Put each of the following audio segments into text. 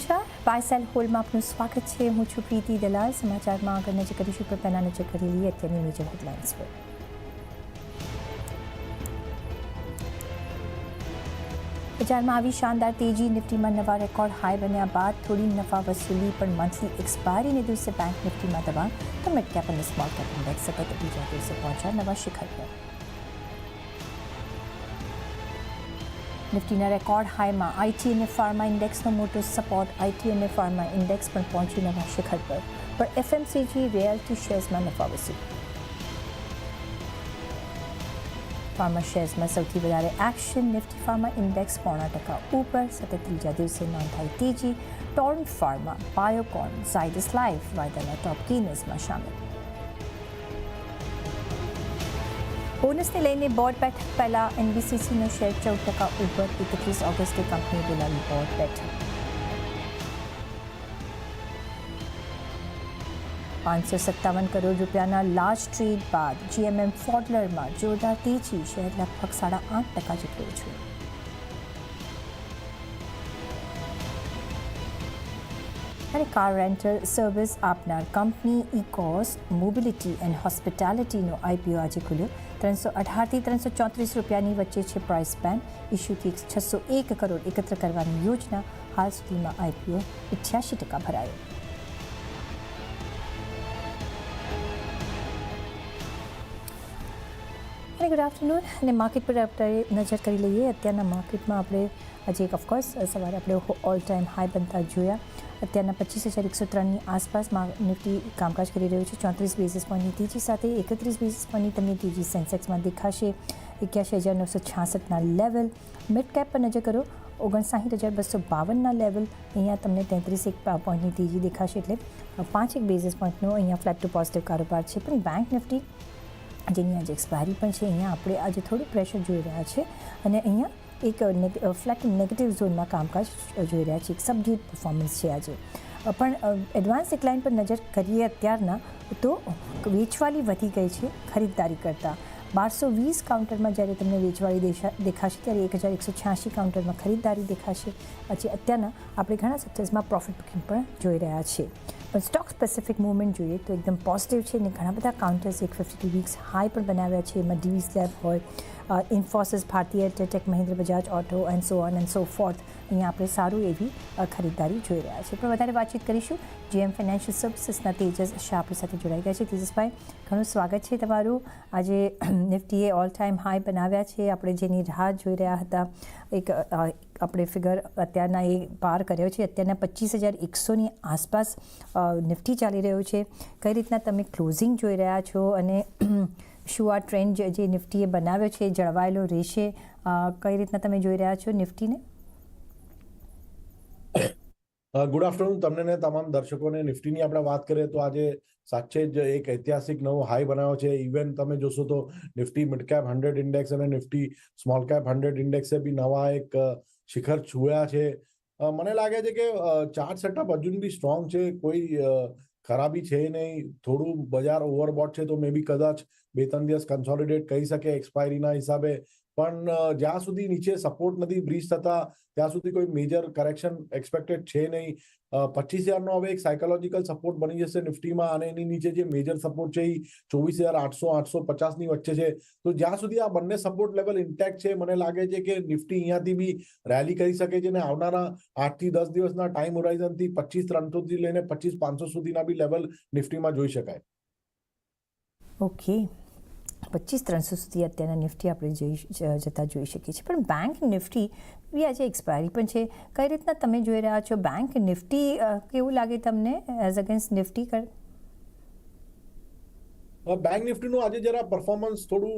નમસ્કાર વાયસેલ હોલમાં આપનું સ્વાગત છે. હું છું પ્રીતિ દલાલ. સમાચારમાં આગળ નજર કરીશું પણ પહેલાં નજર લઈએ અત્યારની મેજર હેડલાઇન્સ પર. બજારમાં આવી શાનદાર તેજી, નિફ્ટીમાં નવા રેકોર્ડ હાઈ બન્યા બાદ થોડી નફા વસૂલી, પણ મંથલી એક્સપાયરીને દિવસે બેંક નિફ્ટીમાં દબાણ, તો મિડ કેપ અને સ્મોલ કેપ ઇન્ડેક્સ સતત બીજા દિવસે પહોંચ્યા નવા શિખર પર. નિફ્ટીના રેકોર્ડ હાઈમાં આઈટી અને ફાર્મા ઇન્ડેક્સનો મોટો સપોર્ટ આઈટી અને ફાર્મા ઇન્ડેક્સ પણ પહોંચ્યું નવા શિખર પર. પણ એફએમસીજી રિયાલિટી શેર્સમાં નફા વસ્યું ફાર્મા શેર્સમાં સૌથી વધારે એક્શન નિફ્ટી ફાર્મા ઇન્ડેક્સ પોણા ટકા ઉપર સતત ત્રીજા દિવસે નોંધાઈ તેજી Torrent Pharma Biocon Zydus Life વાયદાના top ગેનર્સમાં સામેલ. બોનસને લઈને બોર્ડ બેઠક પહેલાં એનબીસીસીનો શેર ચૌદ ટકા ઉપર એકત્રીસ ઓગસ્ટે કંપનીએ બોલાવી બોર્ડ બેઠક પાંચસો સત્તાવન કરોડ રૂપિયાના લાર્જ ટ્રેડ બાદ જીએમએમ ફોડલરમાં જોરદાર તેજી શેર લગભગ સાડા આઠ ટકા જેટલો છે અને કાર રેન્ટલ સર્વિસ આપનાર કંપની ઇકોસ મોબિલિટી એન્ડ હોસ્પિટાલિટીનો આઈપીઓ આજે ખુલ્યો ત્રણસો અઢારથી ત્રણસો ચોત્રીસ રૂપિયાની વચ્ચે છે પ્રાઇસ બેન્ડ ઇસ્યુથી છસો એક કરોડ એકત્ર કરવાની યોજના હાલ સુધીમાં આઈપીઓ અઠ્યાસી ટકા ભરાયો. અને ગુડ આફ્ટરનૂન અને માર્કેટ પર આપણે નજર કરી લઈએ. અત્યારના માર્કેટમાં આપણે આજે એક ઓફકોર્સ સવારે આપણે ઓલ ટાઈમ હાઈ બનતા જોયા. અત્યારના પચીસ હજાર એકસો ત્રણની આસપાસ નિફ્ટી કામકાજ કરી રહ્યું છે. ચોત્રીસ બેઝિસ પોઈન્ટની તેજી સાથે એકત્રીસ બેઝિસ પોઈન્ટની તમને તેજી સેન્સેક્સમાં દેખાશે. એક્યાસી હજાર નવસો છાસઠના લેવલ મિડ કેપ પર નજર કરો. ઓગણસાઠ હજાર બસો બાવનના લેવલ અહીંયા તમને તેત્રીસ એક પોઈન્ટની તેજી દેખાશે. એટલે પાંચ એક બેઝિસ પોઈન્ટનો અહીંયા ફ્લેટ ટુ પોઝિટિવ કારોબાર છે. પણ બેંક નિફ્ટી જેની આજે એક્સપાયરી પણ છે, અહીંયા આપણે આજે થોડું પ્રેશર જોઈ રહ્યા છે અને અહીંયા એક ફ્લેટ નેગેટિવ ઝોનમાં કામકાજ જોઈ રહ્યા છે, એક સબડ્યુટ પરફોર્મન્સ છે આજે. પણ એડવાન્સ ડિક્લાઇન પર નજર કરીએ અત્યારના, તો વેચવાલી વધી ગઈ છે ખરીદદારી કરતાં. બારસો વીસ કાઉન્ટરમાં જ્યારે તમને વેચવાળી દેખાશે, ત્યારે એક હજાર એકસો છ્યાસી કાઉન્ટરમાં ખરીદદારી દેખાશે. પછી અત્યારના આપણે ઘણા સેક્ટર્સમાં પ્રોફિટ બુકિંગ પણ જોઈ રહ્યા છીએ. પણ સ્ટોક સ્પેસિફિક મૂવમેન્ટ જોઈએ તો એકદમ પોઝિટિવ છે અને ઘણા બધા કાઉન્ટર્સ એક ફિફ્ટી વીક્સ હાઈ પણ બનાવ્યા છે. એમાં ડીવી સ્લેબ હોય ઇન્ફોસિસ ભારતીય ટેટેક Mahindra Bajaj Auto and so on and so forth અહીંયા આપણે સારું એવી ખરીદદારી જોઈ રહ્યા છીએ. પણ વધારે વાતચીત કરીશું. જીએમ ફાઇનાન્શિયલ સર્વિસીસના તેજસ શાહ આપણી સાથે જોડાઈ ગયા છે. તેજસભાઈ, ઘણું સ્વાગત છે તમારું. આજે નિફ્ટીએ ઓલ ટાઈમ હાઈ બનાવ્યા છે. આપણે જેની રાહ જોઈ રહ્યા હતા એક આપણે ફિગર અત્યારના એ પાર કર્યો છે. અત્યારના પચીસ હજાર એકસોની આસપાસ નિફ્ટી ચાલી રહ્યો છે. કઈ રીતના તમે ક્લોઝિંગ જોઈ રહ્યા છો અને શું આ ટ્રેન્ડ જે નિફ્ટીએ બનાવ્યો છે જળવાયેલો રહેશે? કઈ રીતના તમે જોઈ રહ્યા છો નિફ્ટીને? ગુડ આફ્ટરનૂન તમને ને તમામ દર્શકોને. નિફ્ટીની આપણે વાત કરીએ તો આજે સાચે જ એક ઐતિહાસિક નવો હાઈ બનાવ્યો છે. ઇવન તમે જોશો તો Nifty mid cap hundred index અને નિફ્ટી સ્મોલ કેપ હંડ્રેડ ઇન્ડેક્સે બી નવા એક શિખર છુયા છે. મને લાગે છે કે ચાર્ટ સેટઅપ હજુ બી સ્ટ્રોંગ છે. કોઈ ખરાબી છે નહીં. થોડું બજાર ઓવરબોટ છે તો મે બી કદાચ બે ત્રણ દિવસ કન્સોલિડેટ કહી શકે. એક્સપાયરીના હિસાબે પણ જ્યાં સુધી નીચે સપોર્ટ નથી બ્રિજ થતા, ત્યાં સુધી કોઈ મેજર કરેક્શન એક્સપેક્ટેડ છે નહીં. પચીસ હજારનો હવે એક સાયકોલોજીકલ સપોર્ટ બની જશે નિફ્ટીમાં અને એની નીચે જે મેજર સપોર્ટ છે એ ચોવીસ હજાર આઠસો આઠસો પચાસની વચ્ચે છે. તો જ્યાં સુધી આ બંને સપોર્ટ લેવલ ઇન્ટેક્ટ છે, મને લાગે છે કે નિફ્ટી અહીંયાથી બી રેલી કરી શકે છે અને આવનારા આઠથી દસ દિવસના ટાઈમ હોરાઇઝનથી પચીસ ત્રણસોથી લઈને પચીસ પાંચસો સુધીના બી લેવલ નિફ્ટીમાં જોઈ શકાય. ઓકે પચીસ ત્રણસો સુધી અત્યારના નિફ્ટી આપણે જોઈ જતા જોઈ શકીએ છીએ. પણ બેંક નિફ્ટી બી આજે એક્સપાયરી પણ છે. કઈ રીતના તમે જોઈ રહ્યા છો? બેંક નિફ્ટી કેવું લાગે તમને એઝ અગેન્સ્ટ નિફ્ટી કર? બેંક નિફ્ટીનું આજે જરા પરફોર્મન્સ થોડું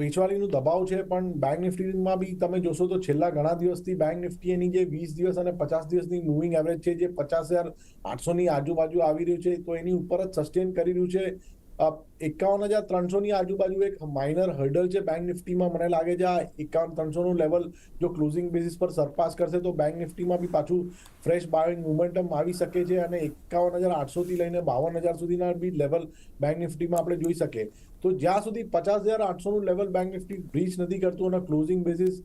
વેચવાલીનું દબાવ છે, પણ બેંક નિફ્ટીમાં બી તમે જોશો તો છેલ્લા ઘણા દિવસથી બેંક નિફ્ટી એની જે વીસ દિવસ અને પચાસ દિવસની મૂવિંગ એવરેજ છે, જે પચાસ હજાર આઠસોની આજુબાજુ આવી રહ્યું છે, તો એની ઉપર જ સસ્ટેન કરી રહ્યું છે. એકાવન હજાર ત્રણસો ની આજુબાજુ એક માઇનર હર્ડલ છે બેંક નિફ્ટીમાં મને લાગે છે આ એકાવન ત્રણસો નું લેવલ જો ક્લોઝિંગ બેસિસ પર સરપાસ કરશે તો બેંક નિફ્ટીમાં બી પાછું ફ્રેશ બાયોઇંગ મુમેન્ટમ આવી શકે છે અને એકાવન હજાર આઠસો થી લઈને બાવન હજાર સુધીના બી લેવલ બેંક નિફ્ટીમાં આપણે જોઈ શકીએ. તો જ્યાં સુધી પચાસ હજાર આઠસો નું લેવલ બેંક નિફ્ટી બ્રીચ નથી કરતું અને ક્લોઝિંગ બેસિસ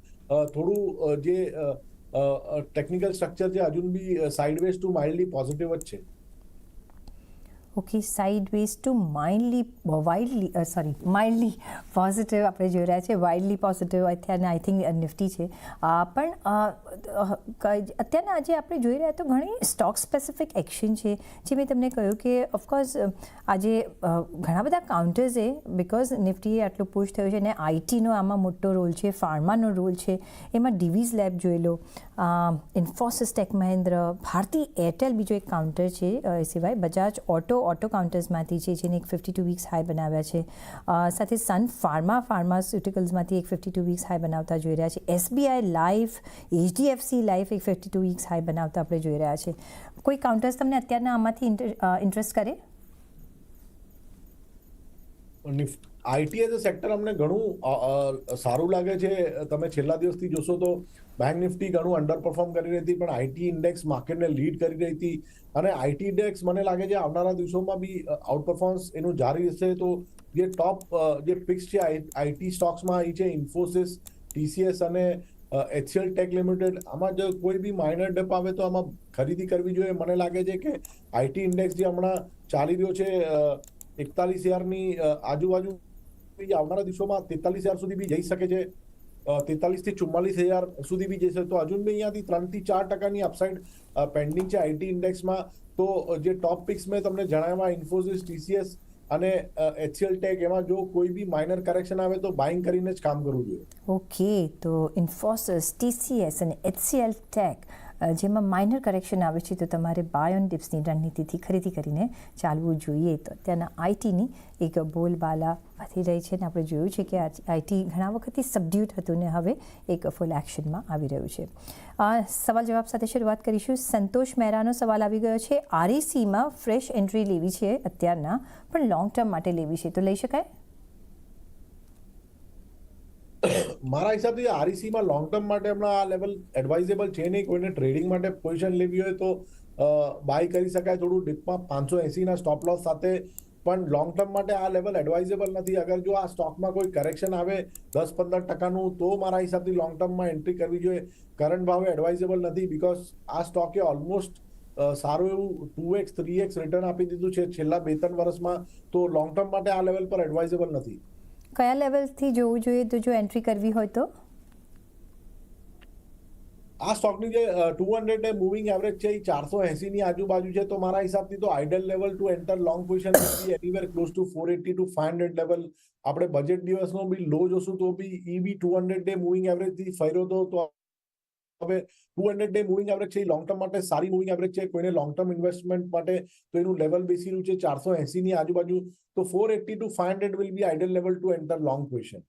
થોડું જે ટેકનિકલ સ્ટ્રક્ચર છે હજુ be sideways to mildly positive જ છે. Okay sideways to mindly wildly sorry mildly positive આપણે જોઈ રહ્યા છે વાઇલ્ડલી પોઝિટિવ અત્યારના આઈ થિંક નિફ્ટી છે. પણ અત્યારના આજે આપણે જોઈ રહ્યા તો ઘણી સ્ટોક સ્પેસિફિક એક્શન છે, જે મેં તમને કહ્યું કે ઓફકોર્સ આજે ઘણા બધા કાઉન્ટર્સે બિકોઝ નિફ્ટીએ આટલું પુશ થયું છે અને આઈટીનો આમાં મોટો રોલ છે ફાર્માનો રોલ છે. એમાં ડીવીઝ લેબ જોઈ લો Infosys tech Mahindra Bharti Airtel બીજો એક કાઉન્ટર છે એ સિવાય બજાજ ઓટો ઓટો કાઉન્ટર્સમાંથી છે, જેને એક ફિફ્ટી ટુ વીક્સ હાઈ બનાવ્યા છે. સાથે સન ફાર્મા ફાર્માસ્યુટિકલ્સમાંથી એક ફિફ્ટી ટુ વીક્સ હાઈ બનાવતા જોઈ રહ્યા છે. એસબીઆઈ લાઈફ એચડીએફસી લાઈફ એક ફિફ્ટી ટુ વીક્સ હાઈ બનાવતા આપણે જોઈ રહ્યા છે. કોઈ કાઉન્ટર્સ તમને અત્યારના આમાંથી ઇન્ટરેસ્ટ કરે? આઈટી એઝ અ સેક્ટર અમને ઘણું સારું લાગે છે. તમે છેલ્લા દિવસથી જોશો તો બેંક નિફ્ટી ઘણું અંડર પરફોર્મ કરી રહી હતી, પણ આઈટી ઇન્ડેક્સ માર્કેટને લીડ કરી રહી હતી. અને આઈટી ઇન્ડેક્સ મને લાગે છે આવનારા દિવસોમાં બી આઉટ પરફોર્મન્સ એનું જારી રહેશે તો જે ટોપ જે પિક્સ છે આઈટી સ્ટોક્સમાં એ છે ઇન્ફોસિસ ટીસીએસ અને એચસીએલ ટેક લિમિટેડ આમાં જો કોઈ બી માઇનર ડેપ આવે તો આમાં ખરીદી કરવી જોઈએ. મને લાગે છે કે આઈટી ઇન્ડેક્સ જે હમણાં ચાલી રહ્યો છે એકતાલીસ હજારની આજુબાજુ આવનારા દિવસોમાં તેતાલીસ હજાર સુધી બી જઈ શકે છે. તેતાલીસથી ચુમ્માલીસ હજાર સુધી બી જશે. તો હજુ બી અહીંયાથી ત્રણથી ચાર ટકાની અપસાઇડ પેન્ડિંગ છે આઈટી ઇન્ડેક્સમાં. તો જે ટોપ પિક્સ મેં તમને જણાવ્યા ઇન્ફોસિસ ટીસીએસ અને એચસીએલ ટેક એમાં જો કોઈ બી માઇનર કરેક્શન આવે તો બાઇંગ કરીને જ કામ કરવું જોઈએ. ઓકે તો ઇન્ફોસિસ ટીસીએસ અને એચસીએલ ટેક જેમાં માઇનર કરેક્શન આવે છે, તો તમારે બાય ઓન ડિપ્સની રણનીતિથી ખરીદી કરીને ચાલવું જોઈએ. તો ત્યાંના આઈટીની એક બોલબાલા વધી રહી છે અને આપણે જોયું છે કે આઈટી ઘણા વખતથી સબડ્યુટ હતું ને હવે એક ફૂલ એક્શનમાં આવી રહ્યું છે. સવાલ જવાબ સાથે શરૂઆત કરીશું. સંતોષ મહેરાનો સવાલ આવી ગયો છે. આરઈસીમાં ફ્રેશ એન્ટ્રી લેવી છે અત્યારના, પણ લોંગ ટર્મ માટે લેવી છે. તો લઈ શકાય? મારા હિસાબથી આરઈસીમાં લોંગ ટર્મ માટે હમણાં આ લેવલ એડવાઇઝેબલ છે નહીં. કોઈને ટ્રેડિંગ માટે પોઝિશન લેવી હોય તો બાય કરી શકાય. થોડું ડીપમાં પાંચસો એંસીના સ્ટોપ લોસ સાથે. પણ લોંગ ટર્મ માટે આ લેવલ એડવાઇઝેબલ નથી. અગર જો આ સ્ટોકમાં કોઈ કરેક્શન આવે દસ પંદર ટકાનું, તો મારા હિસાબથી લોંગ ટર્મમાં એન્ટ્રી કરવી જોઈએ. કરંટ ભાવે એડવાઇઝેબલ નથી બીકોઝ આ સ્ટોકે ઓલમોસ્ટ સારું એવું two X three X return આપી દીધું છે છેલ્લા બે ત્રણ વર્ષમાં. તો લોંગ ટર્મ માટે આ લેવલ પર એડવાઇઝેબલ નથી. કયા લેવલથી જોવું જોઈએ તો જો એન્ટ્રી કરવી હોય તો? આ સ્ટોકની જે ટુ હંડ્રેડ મૂવિંગ એવરેજ છે, એ ચારસો એસી ની આજુબાજુ છે, તો મારા હિસાબથી તો ideal level to enter long position anywhere close to four eighty to five hundred level આપણે બજેટ દિવસનો બી લો જોશું તો બી ઈ બી ટુ હંડ્રેડ ડે મૂવિંગ એવરેજથી ફર્યો તો હવે two hundred day moving average છે, એ લોંગ ટર્મ માટે સારી મૂવિંગ એવરેજ છે, કોઈને લોંગ ટર્મ ઇન્વેસ્ટમેન્ટ માટે તો એનું લેવલ બેસી રહ્યું છે ચારસો એસી ની આજુબાજુ. તો four eighty to five hundred will be ideal level to enter long position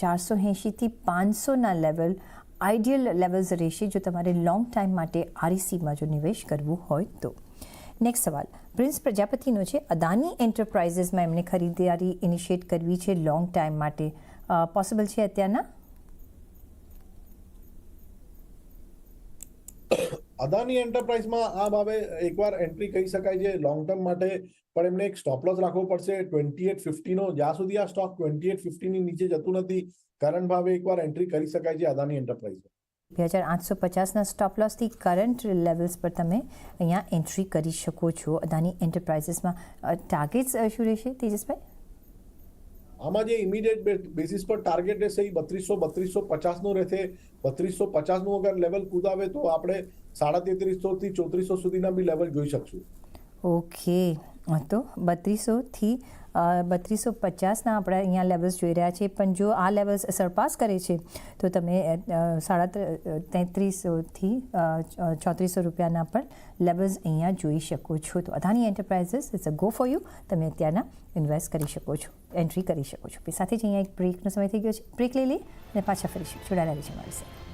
ચારસો એંશીથી પાંચસોના લેવલ આઈડિયલ લેવલ્સ રહેશે જો તમારે લોંગ ટાઈમ માટે આરઈસીમાં જો નિવેશ કરવું હોય તો. નેક્સ્ટ સવાલ. પ્રિન્સ પ્રજાપતિનો છે, અદાની એન્ટરપ્રાઇઝીસમાં એમને ખરીદારી ઇનિશિએટ કરવી છે લોંગ ટાઈમ માટે. પોસિબલ છે અત્યારના? અદાની એન્ટરપ્રાઇઝમાં આ ભાવે એકવાર એન્ટ્રી કહી શકાય છે લોંગ ટર્મ માટે, પણ એમને એક સ્ટોપ લોસ રાખવો પડશે. ટ્વેન્ટી એટ ફિફ્ટીનો જ્યાં સુધી આ સ્ટોક ટ્વેન્ટી એટ ફિફ્ટીની નીચે જતું નથી કરંટ ભાવે એકવાર એન્ટ્રી કરી શકાય છે અદાની એન્ટરપ્રાઇઝમાં. બે હજાર આઠસો પચાસના સ્ટોપ લોસથી કરંટ લેવલ્સ પર તમે અહીંયા એન્ટ્રી કરી શકો છો અદાની એન્ટરપ્રાઇઝીસમાં ટાર્ગેટ્સ શું રહેશે તેજસભાઈ? આમાં જે ઇમિડિયેટ બેસિસ પર ટાર્ગેટ રહેશે, એ બત્રીસો બત્રીસો પચાસનો રહેશે. બત્રીસો પચાસનું અગર લેવલ કુદાવે તો આપણે સાડા તેત્રીસોથી ચોત્રીસો સુધીના બી લેવલ જોઈ શકશું. ઓકે તો બત્રીસોથી બત્રીસો પચાસના આપણે અહીંયા લેવલ્સ જોઈ રહ્યા છીએ. પણ જો આ લેવલ્સ સરપાસ કરે છે, તો તમે સાડા તેત્રીસોથી ચોત્રીસો રૂપિયાના પણ લેવલ્સ અહીંયા જોઈ શકો છો. તો Adani Enterprises is a go for you તમે અત્યારના ઇન્વેસ્ટ કરી શકો છો એન્ટ્રી કરી શકો છો. સાથે જ અહીંયા એક બ્રેકનો સમય થઈ ગયો છે. બ્રેક લઈ લઈએ અને પાછા ફરીશું. જોડાયેલા છે મારી સાથે.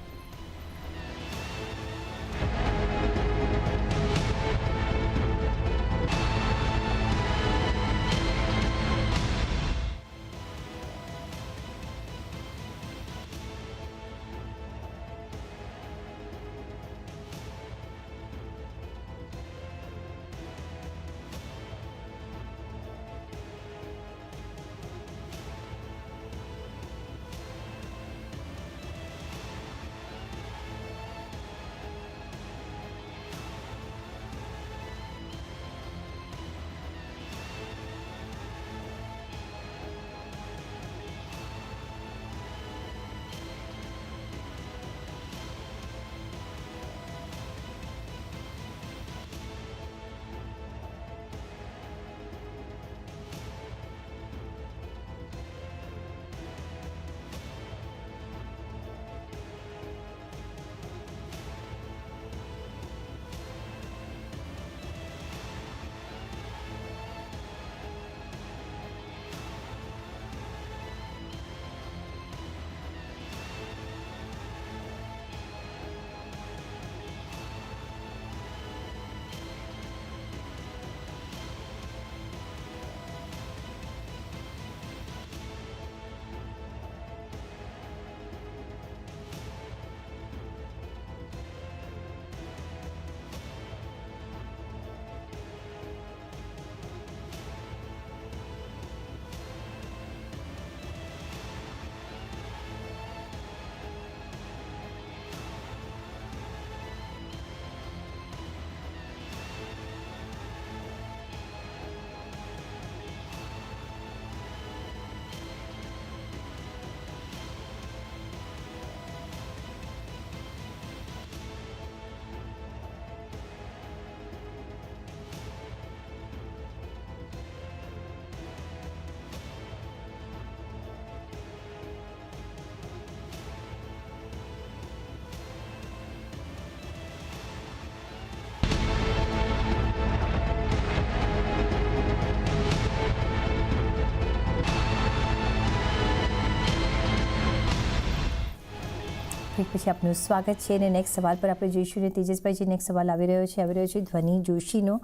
બ્રેક પછી આપનું સ્વાગત છે અને નેક્સ્ટ સવાલ પર આપણે જોઈશું ને તેજસભાઈ જે નેક્સ્ટ સવાલ આવી રહ્યો છે. આવી રહ્યો છે ધ્વનિ જોશીનો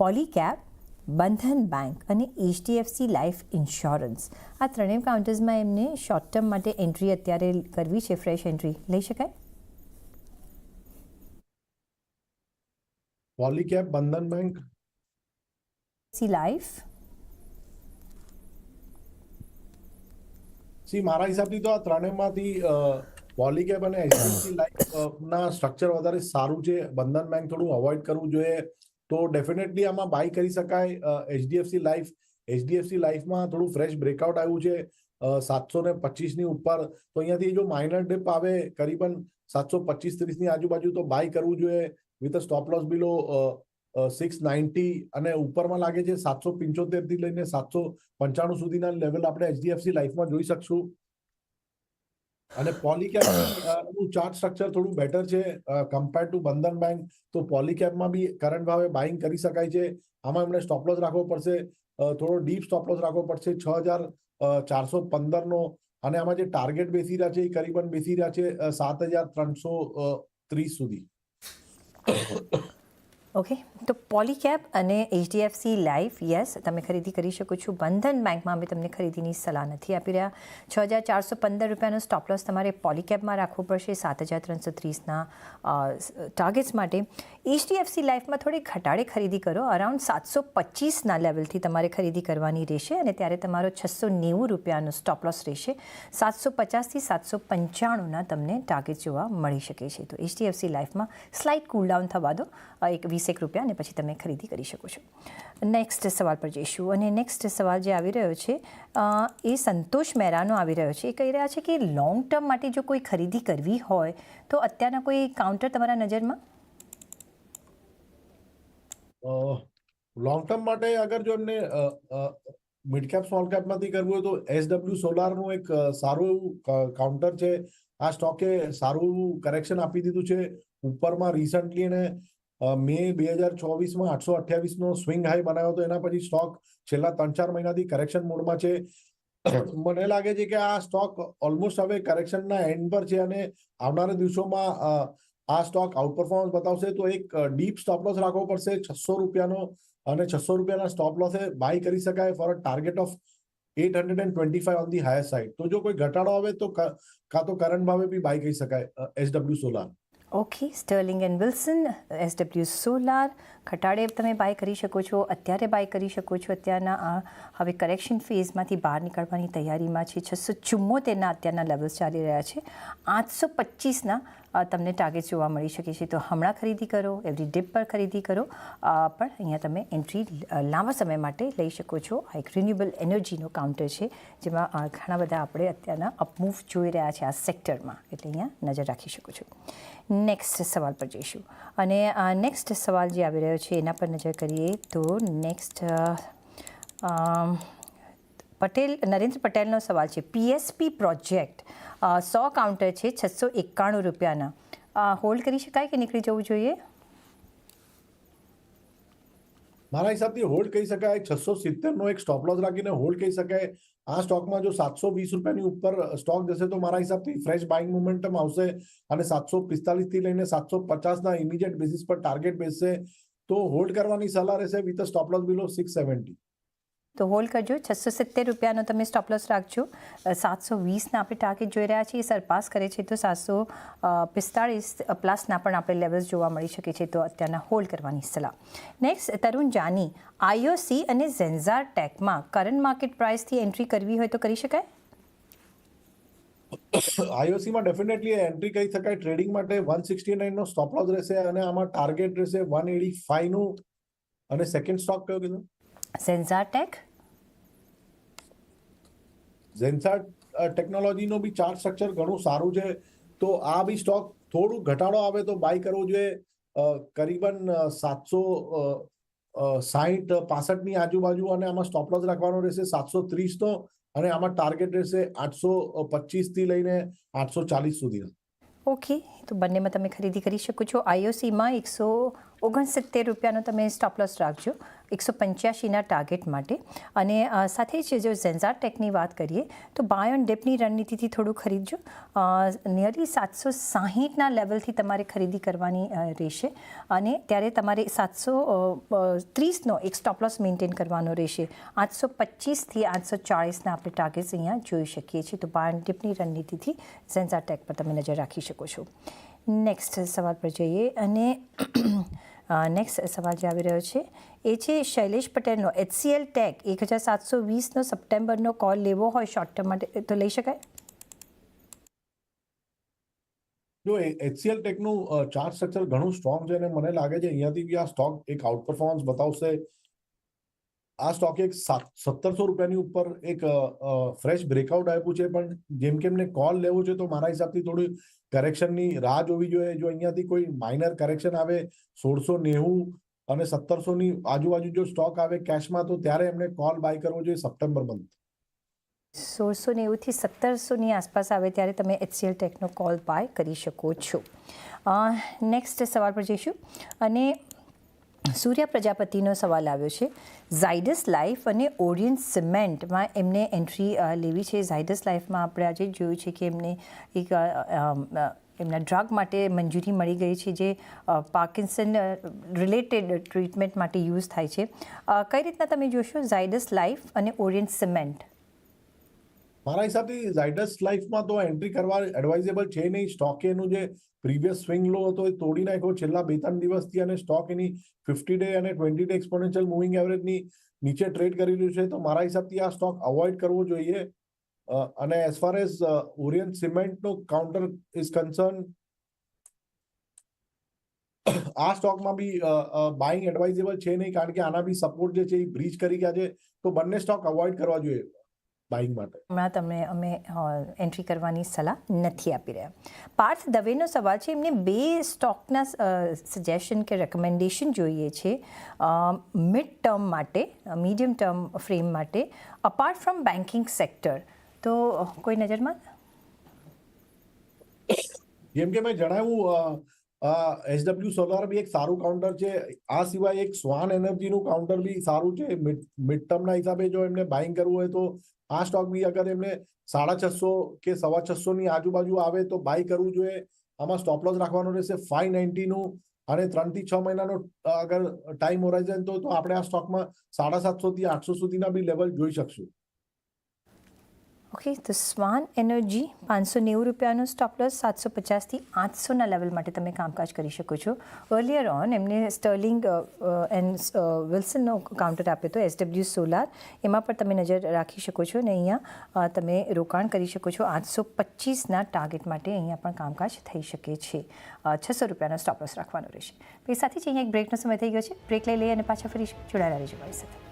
પોલીકેપ બંધન બેંક અને એચડીએફસી લાઈફ ઇન્સ્યોરન્સ આ ત્રણેય કાઉન્ટર્સમાં એમને શોર્ટ ટર્મ માટે એન્ટ્રી અત્યારે કરવી છે. ફ્રેશ એન્ટ્રી લઈ શકાય? પોલીકેપ બંધન બેંક સી લાઈફ સી મારા હિસાબથી તો આ ત્રણેયમાંથી પોલીકેપ અને એચડીએફસી લાઈફ ના સ્ટ્રક્ચર વધારે સારું છે. બંધન બેંક થોડું અવોઇડ કરવું જોઈએ. તો ડેફિનેટલી આમાં બાય કરી શકાય એચડીએફસી લાઈફ એચડીએફસી લાઈફમાં થોડું ફ્રેશ બ્રેકઆઉટ આવ્યું છે સાતસો ને પચીસની ઉપર. તો અહીંયાથી જો માઇનર ડિપ આવે, કરીબન સાતસો પચીસ ત્રીસની આજુબાજુ તો બાય કરવું જોઈએ. With stop loss below six ninety અને ઉપરમાં લાગે છે સાતસો પંચોતેરથી લઈને સાતસો પંચાણું સુધીના લેવલ આપણે એચડીએફસી લાઈફમાં જોઈ શકશું. અને પોલીકેપનું ચાર્ટ સ્ટ્રક્ચર થોડું બેટર છે. કમ્પેર ટુ બંધન બેંક તો પોલીકેપમાં બી કરંટ ભાવે બાઇંગ કરી શકાય છે. આમાં એમણે સ્ટોપ લોસ રાખવો પડશે. થોડો ડીપ સ્ટોપ લોસ રાખવો પડશે. છ હજાર ચારસો પંદરનો અને આમાં જે ટાર્ગેટ બેસી રહ્યા છે, એ કરીબન બેસી રહ્યા છે સાત હજાર ત્રણસો ત્રીસ સુધી. ઓકે તો પોલીકેપ અને એચડીએફસી લાઈફ યસ તમે ખરીદી કરી શકો છો. બંધન બેંકમાં અમે તમને ખરીદીની સલાહ નથી આપી રહ્યા. છ હજાર ચારસો પંદર રૂપિયાનો સ્ટોપ લોસ તમારે પોલીકેપમાં રાખવો પડશે, સાત હજાર ત્રણસો ત્રીસના ટાર્ગેટ્સ માટે. એચડીએફસી લાઈફમાં થોડી ઘટાડે ખરીદી કરો. અરાઉન્ડ સાતસો પચીસના લેવલથી તમારે ખરીદી કરવાની રહેશે અને ત્યારે તમારો છસો નેવું રૂપિયાનો સ્ટોપ લોસ રહેશે. સાતસો પચાસથી સાતસો પંચાણુંના તમને ટાર્ગેટ જોવા મળી શકે છે. તો એચડીએફસી લાઈફમાં સ્લાઇટ કૂલ ડાઉન થવા દો. એક વીસેક રૂપિયા અને પછી તમે ખરીદી કરી શકો છો. નેક્સ્ટ સવાલ પર જઈશું અને નેક્સ્ટ સવાલ જે આવી રહ્યો છે એ સંતોષ મહેરાનો આવી રહ્યો છે. એ કહી રહ્યા છે કે લોંગ ટર્મ માટે જો કોઈ ખરીદી કરવી હોય, તો અત્યારના કોઈ કાઉન્ટર તમારા નજરમાં? લોંગ ટર્મ માટે અગર જો એમને મિડ કેપ સ્મોલ કેપમાંથી કરવું હોય તો એસડબ્લ્યુ સોલારનું એક સારું એવું કાઉન્ટર છે. આ સ્ટોકે સારું કરેક્શન આપી દીધું છે. ઉપરમાં રિસન્ટલી એને મે બે હજાર ચોવીસમાં આઠસો અઠ્યાવીસ નો સ્વિંગ હાઈ બનાવ્યો હતો. એના પછી સ્ટોક છેલ્લા ત્રણ ચાર મહિનાથી કરેક્શન મોડમાં છે. મને લાગે છે કે આ સ્ટોક ઓલમોસ્ટ હવે કરેક્શનના એન્ડ પર છે અને આવનારા દિવસોમાં આ સ્ટોક આઉટ પરફોર્મન્સ બતાવશે. તો એક ડીપ સ્ટોપ લોસ રાખવો પડશે છસો રૂપિયાનો અને છસો રૂપિયાના સ્ટોપ લોસે બાય કરી શકાય for a target of eight hundred and twenty five on the higher side તો જો કોઈ ઘટાડો આવે તો કાં તો કરંટ ભાવે બી બાય કરી શકાય SW Solar okay Sterling and Wilson SW Solar. ઘટાડે તમે બાય કરી શકો છો, અત્યારે બાય કરી શકો છો. અત્યારના આ, હવે કરેક્શન ફેઝમાંથી બહાર નીકળવાની તૈયારીમાં છે. છસો ચુમ્મોતેરના અત્યારના લેવલ્સ ચાલી રહ્યા છે. આઠસો પચીસના તમને ટાર્ગેટ જોવા મળી શકે છે. તો હમણાં ખરીદી કરો એવરી ડીપ પર ખરીદી કરો. પણ અહીંયા તમે એન્ટ્રી લાંબા સમય માટે લઈ શકો છો. આ એક રિન્યુએબલ એનર્જીનો કાઉન્ટર છે, જેમાં ઘણા બધા આપણે અત્યારના અપમૂવ જોઈ રહ્યા છે આ સેક્ટરમાં એટલે અહીંયા નજર રાખી શકો છો. નેક્સ્ટ સવાલ પર જઈશું. અને નેક્સ્ટ સવાલ જે આવી રહ્યો છે, એના પર નજર કરીએ તો નેક્સ્ટ પટેલ, નરેન્દ્ર પટેલનો સવાલ છે. પીએસપી પ્રોજેક્ટ સો કાઉન્ટર છે છસો એકાણું રૂપિયાના. હોલ્ડ કરી શકાય કે નીકળી જવું જોઈએ? મારા હિસાબથી હોલ્ડ કહી શકાય. છસો સિત્તેરનો એક સ્ટોપ લોસ રાખીને હોલ્ડ કહી શકાય. આ સ્ટોકમાં જો સાતસો વીસ રૂપિયાની ઉપર સ્ટોક જશે તો મારા હિસાબથી ફ્રેશ બાઇંગ મોમેન્ટમ આવશે અને સાતસો પિસ્તાલીસથી લઈને સાતસો પચાસના ઇમિડિયેટ બેસિસ પર ટાર્ગેટ બેસશે. તો હોલ્ડ કરવાની સલાહ રહેશે with stop loss below six seventy તો હોલ્ડ કરજો. છસો સિત્તેર રૂપિયાનો તમે સ્ટોપ લોસ રાખજો. સાતસો વીસના આપણે ટાર્ગેટ જોઈ રહ્યા છીએ. સરપાસ કરે છે તો સાતસો પિસ્તાળીસ પ્લસના પણ આપણે લેવલ્સ જોવા મળી શકે છે તો અત્યારના હોલ્ડ કરવાની સલાહ. નેક્સ્ટ તરુણ જાની આઈઓસી અને ઝેન્ઝાર ટેકમાં કરંટ માર્કેટ પ્રાઇસથી એન્ટ્રી કરવી હોય તો કરી શકાય? આઈઓસીમાં ડેફિનેટલી એન્ટ્રી કરી શકાય. ટ્રેડિંગ માટે વન સિક્સટી નાઇન નો સ્ટોપ લોસ રહેશે અને આમાં ટાર્ગેટ રહેશે વન એટી ફાઈવનું. અને સેકન્ડ સ્ટોક કયો કીધું? સેન્ઝાર ટેક ઝેન્સાર ટેકનોલોજીનો બી ચાર્ટ સ્ટ્રક્ચર ઘણું સારું છે. તો આ બી સ્ટોક થોડું ઘટાડો આવે તો બાય કરવો જોઈએ. કરીબન સાતસો સાહીઠ પાસઠની આજુબાજુ અને આમાં સ્ટોપ લોસ રાખવાનો રહેશે સાતસો ત્રીસનો અને આમાં ટાર્ગેટ રહેશે આઠસો પચીસથી લઈને આઠસો ચાલીસ સુધીનો. ઓકે તો બંનેમાં તમે ખરીદી કરી શકો છો. આઈઓસીમાં એકસો ઓગણસિત્તેર રૂપિયાનો તમે સ્ટોપ રાખજો, એકસો પંચ્યાસીના ટાર્ગેટ માટે. અને સાથે જ જો ઝેન્ઝાર ટેકની વાત કરીએ, તો બાય ઓન ડેપની રણનીતિથી થોડું ખરીદજો. નિયરલી સાતસો સાહીઠના લેવલથી તમારે ખરીદી કરવાની રહેશે. અને ત્યારે તમારે સાતસો ત્રીસનો એક સ્ટોપ લોસ મેન્ટેન કરવાનો રહેશે. આઠસો પચીસથી આઠસો ચાળીસના આપણે ટાર્ગેટ્સ અહીંયા જોઈ શકીએ છીએ. તો બાય ઓન ડિપની રણનીતિથી ઝેન્ઝાર ટેક પર તમે નજર રાખી શકો છો. નેક્સ્ટ સવાલ પર જઈએ અને નેક્સ્ટ સવાલ જે આવી રહ્યો છે, એ છે શૈલેષ પટેલનો એચસીએલ ટેક એક હજાર સાતસો વીસનો સપ્ટેમ્બરનો કોલ લેવો હોય શોર્ટ ટર્મ માટે, તો લઈ શકાય? જો એચસીએલ ટેકનું ચાર્ટ સ્ટ્રક્ચર ઘણું સ્ટ્રોંગ છે અને મને લાગે છે અહીંયાથી બી આ સ્ટોક એક આઉટ પરફોર્મન્સ બતાવશે. આ સ્ટોક એક સત્તરસો રૂપિયાની ઉપર એક ફ્રેશ બ્રેકઆઉટ આપ્યું છે. પણ જેમ કે એમને કોલ લેવો છે તો મારા હિસાબથી થોડું કરેક્શનની રાહ જોવી જોઈએ. જો અહીંયાથી કોઈ માઇનર કરેક્શન આવે, સોળસો નેવું અને સત્તરસોની આજુબાજુ જો સ્ટોક આવે કેશમાં તો ત્યારે એમને કોલ બાય કરવો જોઈએ સપ્ટેમ્બર મંથ સોળસો નેવુંથી સત્તરસોની આસપાસ આવે ત્યારે તમે એચસીએલ ટેકનો કોલ બાય કરી શકો છો. નેક્સ્ટ સવાલ પર જઈશું. અને સૂર્ય પ્રજાપતિનો સવાલ આવ્યો છે. ઝાયડસ લાઈફ અને ઓરિયન્ટ સિમેન્ટમાં એમને એન્ટ્રી લેવી છે. ઝાયડસ લાઈફમાં આપણે આજે જોયું છે કે એમને એક એમના ડ્રગ માટે મંજૂરી મળી ગઈ છે, જે પાર્કિન્સન રિલેટેડ ટ્રીટમેન્ટ માટે યુઝ થાય છે. કઈ રીતના તમે જોશો ઝાયડસ લાઈફ અને ઓરિયન્ટ સિમેન્ટ? મારા હિસાબથી ઝાયડસ લાઈફમાં તો એન્ટ્રી કરવા એડવાઇઝેબલ છે નહીં. સ્ટોક એનું જે પ્રીવિયસ સ્વિંગ લો હતો એ તોડી નાખ્યો. છેલ્લા બે ત્રણ દિવસથી અને સ્ટોક એની ફિફ્ટી ડે અને ટ્વેન્ટી ડે એક્સપોનેન્શિયલ મૂવિંગ એવરેજની નીચે ટ્રેડ કરી રહ્યું છે. તો મારા હિસાબથી આ સ્ટોક અવોઇડ કરવો જોઈએ. અને એઝ ફાર એઝ ઓરિયન સિમેન્ટનો કાઉન્ટર ઇઝ કન્સર્ન આ સ્ટોકમાં બી બાઇંગ એડવાઇઝેબલ છે નહીં. કારણ કે આના બી સપોર્ટ જે છે એ બ્રીચ કરી ગયા છે. તો બંને સ્ટોક અવોઇડ કરવા જોઈએ. બાઇંગ માટે. હમણાં તમને અમે એન્ટ્રી કરવાની સલાહ નથી આપી રહ્યા. પાર્થ દવેનો સવાલ છે એમને બે સ્ટોકના સજેશન કે રેકમેન્ડેશન જોઈએ છે. મિડ ટર્મ માટે મીડિયમ ટર્મ ફ્રેમ માટે અપાર્ટ ફ્રોમ બેન્કિંગ સેક્ટર તો કોઈ નજરમાં? જેમ કે મેં જણાવ્યું એસડબ્લ્યુ સોલાર બી એક સારું કાઉન્ટર છે. આ સિવાય એક સ્વાન એનર્જીનું કાઉન્ટર બી સારું છે. મિડ ટર્મના હિસાબે જો એમને બાઇંગ કરવું હોય તો આ સ્ટોક બી અગર એમને સાડા છસો કે સવા છસો ની આજુબાજુ આવે તો બાય કરવું જોઈએ. આમાં સ્ટોપ લોસ રાખવાનો રહેશે ફાઈવ નાઇન્ટીનું અને ત્રણથી છ મહિનાનો અગર ટાઈમ હોરાઇઝન તો તો આપણે આ સ્ટોકમાં સાડા સાતસો થી આઠસો સુધીના બી લેવલ જોઈ શકશું. ઓકે તો સ્વાન એનર્જી પાંચસો નેવું રૂપિયાનો સ્ટોપ લોસ સાતસો પચાસથી આઠસોના લેવલ માટે તમે કામકાજ કરી શકો છો. અર્લિયર ઓન એમને સ્ટર્લિંગ એન્ડ વિલ્સનનો કાઉન્ટર આપ્યો હતો એસડબ્લ્યુ સોલાર એમાં પણ તમે નજર રાખી શકો છો અને અહીંયા તમે રોકાણ કરી શકો છો. આઠસો પચીસના ટાર્ગેટ માટે અહીંયા પણ કામકાજ થઈ શકે છે. છસો રૂપિયાનો સ્ટોપ લોસ રાખવાનો રહેશે. એ સાથે જ અહીંયા એક બ્રેકનો સમય થઈ ગયો છે. બ્રેક લઈ લઈએ અને પાછા ફરી જોડાયેલા રહેજો મારી સાથે.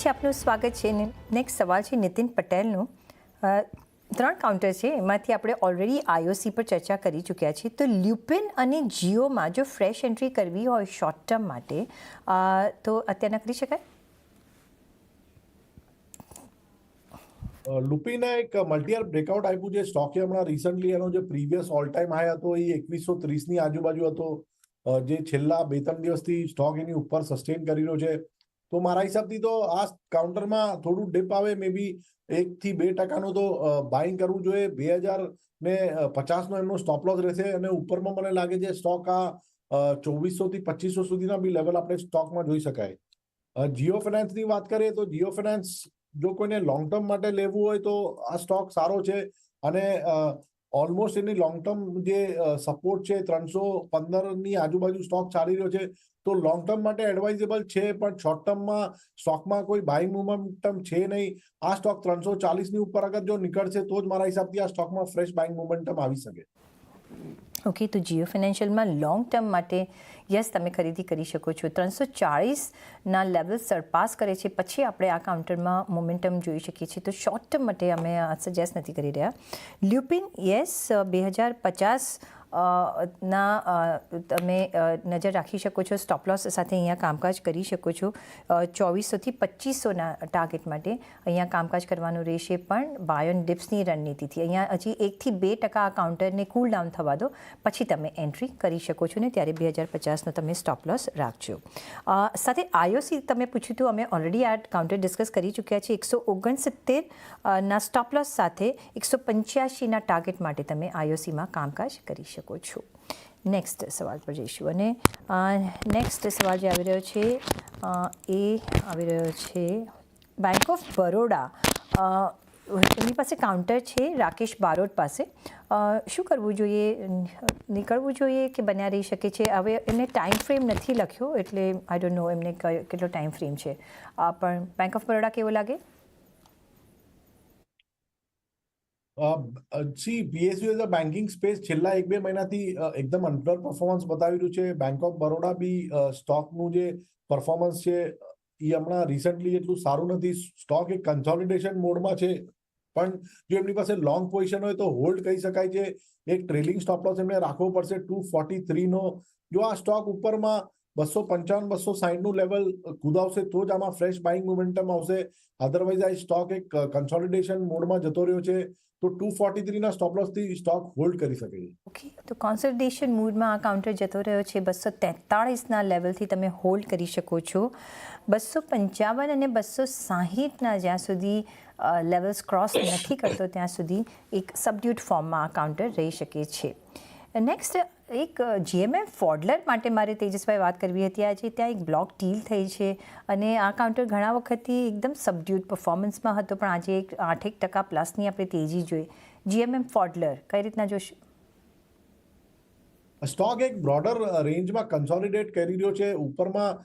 પછી આપનું સ્વાગત છે. નેક્સ્ટ સવાલ છે નીતિન પટેલનો. ત્રણ કાઉન્ટર છે. એમાંથી આપણે ઓલરેડી આઈઓસી પર ચર્ચા કરી ચૂક્યા છીએ. તો લ્યુપિન અને જીઓમાં જો ફ્રેશ એન્ટ્રી કરવી હોય શોર્ટ ટર્મ માટે તો અત્યારના કરી શકાય? લુપીને એક મલ્ટીયર બ્રેકઆઉટ આપ્યું છે. સ્ટોકે હમણાં રિસન્ટલી એનો જે પ્રીવિયસ ઓલ ટાઈમ હાઈ હતો, એ એકવીસો ત્રીસની આજુબાજુ હતો. જે છેલ્લા બે ત્રણ દિવસથી સ્ટોક એની ઉપર સસ્ટેન કરી રહ્યો છે. તો મારા હિસાબથી તો આ કાઉન્ટરમાં થોડું ડીપ આવે મે બી એક થી બે ટકાનું તો બાઇંગ કરવું જોઈએ. બે હજાર ને પચાસનો એમનો સ્ટોપ લોસ રહેશે અને ઉપરમાં મને લાગે છે સ્ટોક આ ચોવીસો થી પચીસો સુધીના બી લેવલ આપણે સ્ટોકમાં જોઈ શકાય. જીઓ ફાઇનાન્સની વાત કરીએ તો જીઓ ફાઇનાન્સ જો કોઈને લોંગ ટર્મ માટે લેવું હોય તો આ સ્ટોક સારો છે. અને ઓલમોસ્ટ એની લોંગ ટર્મ જે સપોર્ટ છે, ત્રણસો પંદરની આજુબાજુ સ્ટોક ચાલી રહ્યો છે, તો લોંગ ટર્મ માટે એડવાઇઝેબલ છે, પણ શોર્ટ ટર્મમાં સ્ટોકમાં કોઈ બાય મુમેન્ટમ છે નહીં. આ સ્ટોક ત્રણસો ચાલીસની ઉપર અગર જો નીકળશે, તો જ મારા હિસાબથી આ સ્ટોકમાં ફ્રેશ બાઇંગ મુમેન્ટમ આવી શકે. ઓકે, તો જીઓ ફિનાન્શિયલમાં લોંગ ટર્મ માટે યસ તમે ખરીદી કરી શકો છો. ત્રણસો ચાળીસના લેવલ સરપાસ કરે છે. પછી આપણે આ કાઉન્ટરમાં મોમેન્ટમ જોઈ શકીએ છીએ. તો શોર્ટ ટર્મ માટે અમે સજેસ્ટ નથી કરી રહ્યા. લ્યુપિન યસ બે હજાર પચાસ ના તમે નજર રાખી શકો છો સ્ટોપ લોસ સાથે અહીંયા કામકાજ કરી શકો છો. ચોવીસોથી પચીસોના ટાર્ગેટ માટે અહીંયા કામકાજ કરવાનું રહેશે પણ બાયોન ડિપ્સની રણનીતિથી. અહીંયા હજી એકથી બે ટકા આ કાઉન્ટરને કૂલ ડાઉન થવા દો, પછી તમે એન્ટ્રી કરી શકો છો ને ત્યારે બે હજાર પચાસનો તમે સ્ટોપ લોસ રાખજો. સાથે આઈઓસી તમે પૂછ્યું હતું, અમે ઓલરેડી આ કાઉન્ટર ડિસ્કસ કરી ચૂક્યા છીએ. એકસો ઓગણસિત્તેર ના સ્ટોપ લોસ સાથે એકસો પંચ્યાસીના ટાર્ગેટ માટે તમે આઈઓસીમાં કામકાજ કરી શકો છો. નેક્સ્ટ સવાલ પર જઈશું અને નેક્સ્ટ સવાલ જે આવી રહ્યો છે એ આવી રહ્યો છે બેંક ઓફ બરોડા એમની પાસે કાઉન્ટર છે રાકેશ બારોટ પાસે. શું કરવું જોઈએ? નીકળવું જોઈએ કે બન્યા રહી શકે છે? હવે એમને ટાઈમ ફ્રેમ નથી લખ્યો, એટલે આઈ ડોન્ટ નો એમને કેટલો ટાઈમ ફ્રેમ છે. પણ બેંક ઓફ બરોડા કેવો લાગે? See PSU as a banking space છેલ્લા એક બે મહિનાથી એકદમ અંડર પરફોર્મન્સ બતાવી રહ્યું છે. બેંક ઓફ બરોડા બી સ્ટોકનું જે પરફોર્મન્સ છે એ હમણાં રિસન્ટલી એટલું સારું નથી. સ્ટોક એક કન્સોલિડેશન મોડમાં છે. પણ જો એમની પાસે લોંગ પોઝિશન હોય તો હોલ્ડ કહી શકાય છે. એક ટ્રેલિંગ સ્ટોપ લોસ એમને રાખવો પડશે. ટુ ફોર્ટી થ્રીનો જો આ સ્ટોક ઉપરમાં બસો પંચાવન બસો સાઠનું લેવલ કુદાવશે તો જ આમાં ફ્રેશ બાઇંગ મોમેન્ટમ આવશે. અધરવાઇઝ આ સ્ટોક એક કન્સોલિડેશન મોડમાં જતો રહ્યો છે. તો ટુ ફોર્ટી થ્રીના સ્ટોપ લોસથી સ્ટોક હોલ્ડ કરી શકે છે. ઓકે તો કોન્સોલિડેશન મૂડમાં આ કાઉન્ટર જતો રહ્યો છે. બસો તેતાળીસના લેવલથી તમે હોલ્ડ કરી શકો છો. બસો પંચાવન અને બસો સાહીઠના જ્યાં સુધી લેવલ્સ ક્રોસ નથી કરતો, ત્યાં સુધી એક સબડ્યુટ ફોર્મમાં આ કાઉન્ટર રહી શકે છે. નેક્સ્ટ એક જીએમએમ ફોડલર માટે મારે તેજસભાઈ વાત કરવી હતી આજે. ત્યાં એક બ્લોક ડીલ થઈ છે અને આ કાઉન્ટર ઘણા વખતથી એકદમ સબડ્યુડ પરફોર્મન્સમાં હતો, પણ આજે એક આઠેક ટકા પ્લસની આપણે તેજી જોઈ. જીએમએમ ફોડલર, કઈ રીતના જોશે? સ્ટોક એક બ્રોડર રેન્જમાં કન્સોલિડેટ કરી રહ્યો છે. ઉપરમાં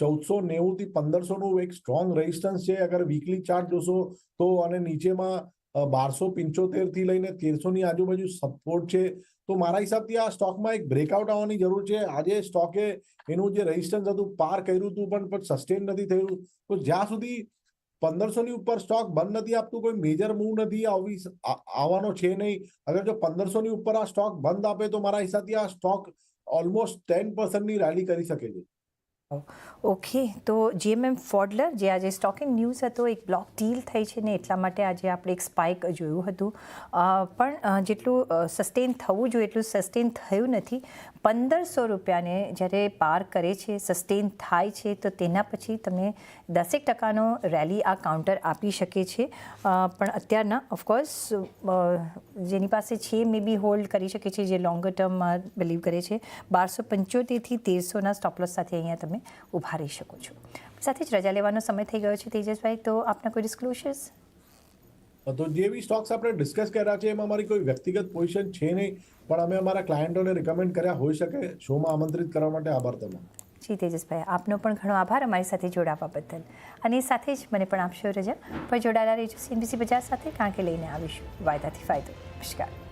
ચૌદસો નેવું થી પંદરસો નું એક સ્ટ્રોંગ રેઝિસ્ટન્સ છે. અગર વીકલી ચાર્ટ જોશો તો, અને નીચેમાં બારસો પંચોતેરથી લઈને તેરસો ની આજુબાજુ સપોર્ટ છે. તો મારા હિસાબથી આ સ્ટોકમાં એક બ્રેકઆઉટ આવવાની જરૂર છે. આજે સ્ટોકે એનું જે રેઝિસ્ટન્સ હતું, પાર કર્યું હતું પણ પણ સસ્ટેન નથી થયું. તો જ્યાં સુધી પંદરસો ની ઉપર સ્ટોક બંધ નથી આપતું, કોઈ મેજર મૂવ નથી આવી આવવાનો છે નહીં. અગર જો પંદરસો ની ઉપર આ સ્ટોક બંધ આપે તો મારા હિસાબથી આ સ્ટોક ઓલમોસ્ટ ટેન પર્સન્ટની રેલી કરી શકે છે. ઓકે તો જીએમએમ ફોડલર જે આજે સ્ટોકિંગ ન્યૂઝ હતો, એક બ્લોક ડીલ થઈ છે ને એટલા માટે આજે આપણે એક સ્પાઇક જોયું હતું. પણ જેટલું સસ્ટેન થવું જોઈએ, એટલું સસ્ટેન થયું નથી. પંદરસો રૂપિયાને જ્યારે પાર કરે છે સસ્ટેન થાય છે, તો તેના પછી તમને દસેક ટકાનો રેલી આ કાઉન્ટર આપી શકે છે. પણ અત્યારના ઓફકોર્સ જેની પાસે છે મે બી હોલ્ડ કરી શકે છે, જે લોંગર ટર્મમાં બિલીવ કરે છે. બારસો પંચોતેરથી તેરસોના સ્ટોપલોસ સાથે અહીંયા તમે ઊભા રહી શકો છો. સાથે જ રજા લેવાનો સમય થઈ ગયો છે તેજસભાઈ તો આપના કોઈ ડિસ્ક્લોઝર્સ તો જે બી સ્ટોક્સ આપણે ડિસ્કસ કર્યા છે એમાં અમારી કોઈ વ્યક્તિગત પોઝિશન છે નહીં પણ અમે અમારા ક્લાયન્ટોને રિકમેન્ડ કર્યા હોઈ શકે શોમાં આમંત્રિત કરવા માટે આભાર તમારો. જી તેજસભાઈ આપનો પણ ઘણો આભાર અમારી સાથે જોડાવા બદલ. અને સાથે જ મને પણ આપશો રજા પણ જોડાયેલા રહેજો સીએનબીસી બજાર સાથે કારણ કે લઈને આવીશું. વાયદાથી ફાયદો. નમસ્કાર.